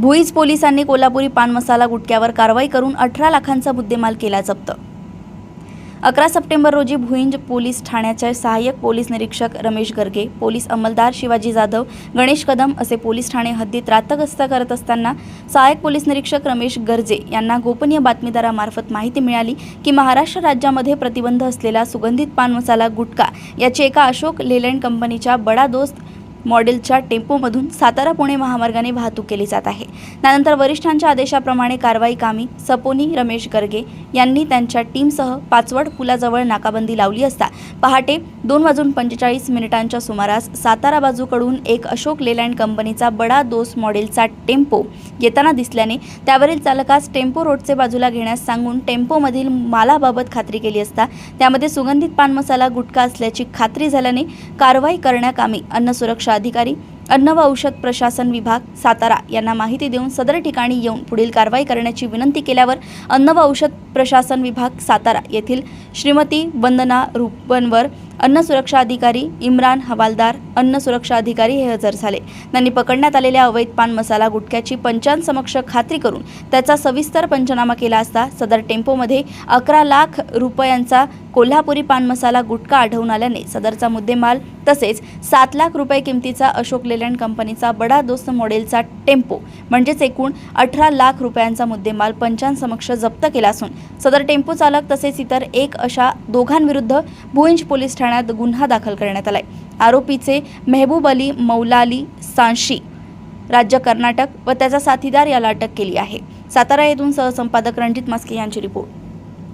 भुईज पोलिसांनी कोल्हापुरी पान मसाला गुटख्यावर कारवाई करून अठरा लाखांचा मुद्देमाल केला जप्त. अकरा सप्टेंबर रोजी भुईंज पोलीस ठाण्याचे सहाय्यक पोलीस निरीक्षक रमेश गर्गे पोलीस अंमलदार शिवाजी जाधव गणेश कदम असे पोलीस ठाणे हद्दीत रातगस्त करत असताना सहाय्यक पोलीस निरीक्षक रमेश गर्जे यांना गोपनीय बातमीदारामार्फत माहिती मिळाली की महाराष्ट्र राज्यामध्ये प्रतिबंध असलेला सुगंधित पान मसाला गुटखा याची एका अशोक लेलँड कंपनीच्या बडा दोस्त मॉडेलच्या टेम्पोमधून सातारा पुणे महामार्गाने वाहतूक केली जात आहे. त्यानंतर वरिष्ठांच्या आदेशाप्रमाणे कारवाई कामी सपोनी रमेश गर्गे यांनी त्यांच्या टीमसह पाचवड पुलाजवळ नाकाबंदी लावली असता पहाटे दोन वाजून पंचेचाळीस मिनिटांच्या सुमारास सातारा बाजूकडून एक अशोक लेलँड कंपनीचा बडा दोस मॉडेलचा टेम्पो येताना दिसल्याने त्यावरील चालकास टेम्पो रोडचे बाजूला घेण्यास सांगून टेम्पोमधील मालाबाबत खात्री केली असता त्यामध्ये सुगंधित पान मसाला गुटखा असल्याची खात्री झाल्याने कारवाई करण्याकामी अन्न सुरक्षा अधिकारी अन्न व औषध प्रशासन विभाग सातारा यांना माहिती देऊन सदर ठिकाणी येऊन पुढील कारवाई करण्याची विनंती केल्यावर अन्न व औषध प्रशासन विभाग सातारा येथील श्रीमती वंदना रुपनवर अन्न सुरक्षा अधिकारी इम्रान हवालदार अन्न सुरक्षा अधिकारी हे हजर झाले. त्यांनी पकडण्यात आलेल्या अवैध पान मसाला गुटख्याची पंचांसमक्ष खात्री करून त्याचा सविस्तर पंचनामा केला असता सदर टेम्पोमध्ये अकरा लाख रुपयांचा कोल्हापुरी पान मसाला गुटखा आढळून आल्याने सदरचा मुद्देमाल तसेच सात लाख रुपये किमतीचा अशोक लेलँड कंपनीचा बडा दोस्त मॉडेलचा टेम्पो म्हणजेच एकूण अठरा लाख रुपयांचा मुद्देमाल पंचांसमक्ष जप्त केला असून सदर टेम्पो चालक तसेच इतर एक अशा दोघांविरुद्ध भुईंज पोलीस ठाण्यात गुन्हा दाखल करण्यात आलाय. आरोपीचे मेहबूब अली मौलाली सांशी राज्य कर्नाटक व त्याचा साथीदार याला अटक केली आहे. सातारा येथून सहसंपादक रणजित मस्के यांची रिपोर्ट.